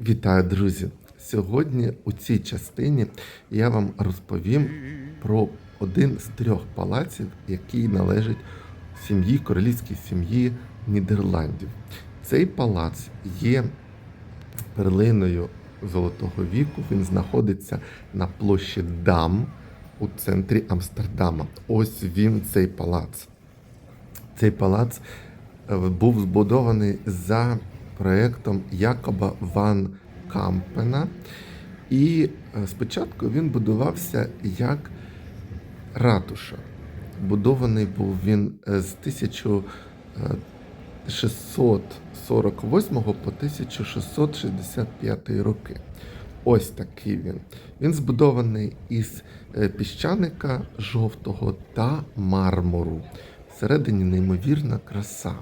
Вітаю, друзі! Сьогодні у цій частині я вам розповім про один з трьох палаців, який належить сім'ї, королівській сім'ї Нідерландів. Цей палац є перлиною Золотого віку. Він знаходиться на площі Дам у центрі Амстердама. Ось він, цей палац. Цей палац е, був збудований за проєктом Якоба Ван Кампена. І е, спочатку він будувався як ратуша. Будований був він е, з 1648 по 1665 роки. Ось такий він. Він збудований із е, піщаника жовтого та мармуру. Всередині неймовірна краса.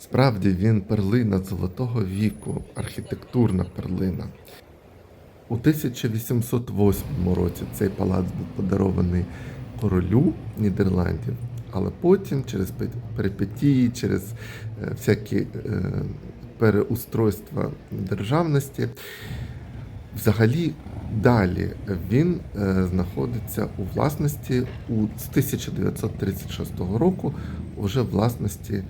Справді він перлина золотого віку, архітектурна перлина. У 1808 році цей палац був подарований королю Нідерландів, але потім, через пе- перипетії, через е, всякі е, переустройства державності, взагалі далі він е, знаходиться у власності у, з 1936 року, вже власності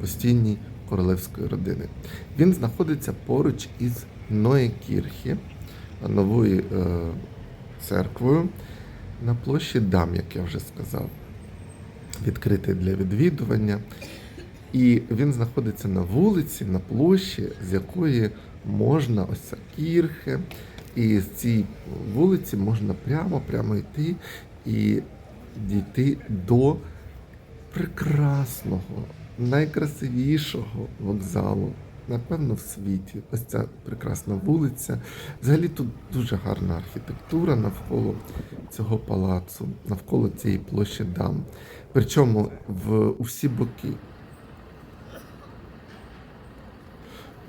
постійній королевської родини. Він знаходиться поруч із Ноєкірхі, новою е, церквою на площі Дам, як я вже сказав, відкритий для відвідування. І він знаходиться на вулиці, на площі, з якої можна ось ця кірхе, і з цієї вулиці можна прямо прямо йти і дійти до прекрасного, найкрасивішого вокзалу, напевно, в світі. Ось ця прекрасна вулиця. Взагалі тут дуже гарна архітектура навколо цього палацу, навколо цієї площі дам. Причому в у всі боки.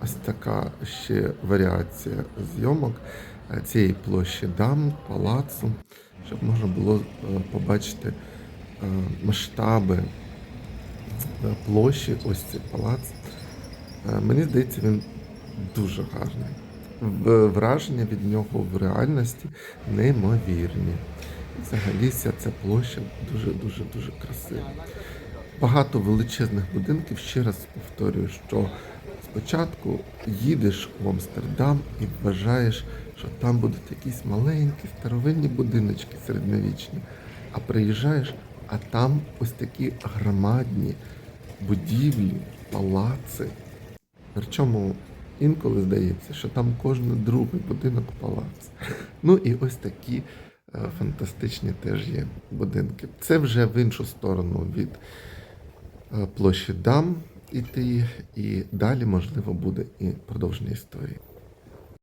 Ось така ще варіація зйомок е, цієї площі дам, палацу, щоб можна було е, побачити е, масштаби площі, ось цей палац. Е, Мені здається, він дуже гарний. Враження від нього в реальності неймовірні. Взагалі ця площа дуже дуже дуже красива. Багато величезних будинків. Ще раз повторюю, що спочатку їдеш в Амстердам і вважаєш, що там будуть якісь маленькі старовинні будиночки середньовічні. А приїжджаєш, а там ось такі громадні будівлі, палаци. Причому інколи здається, що там кожен другий будинок палац. Ну і ось такі е, фантастичні теж є будинки. Це вже в іншу сторону від е, площі Дам іти, і далі, можливо, буде і продовження історії.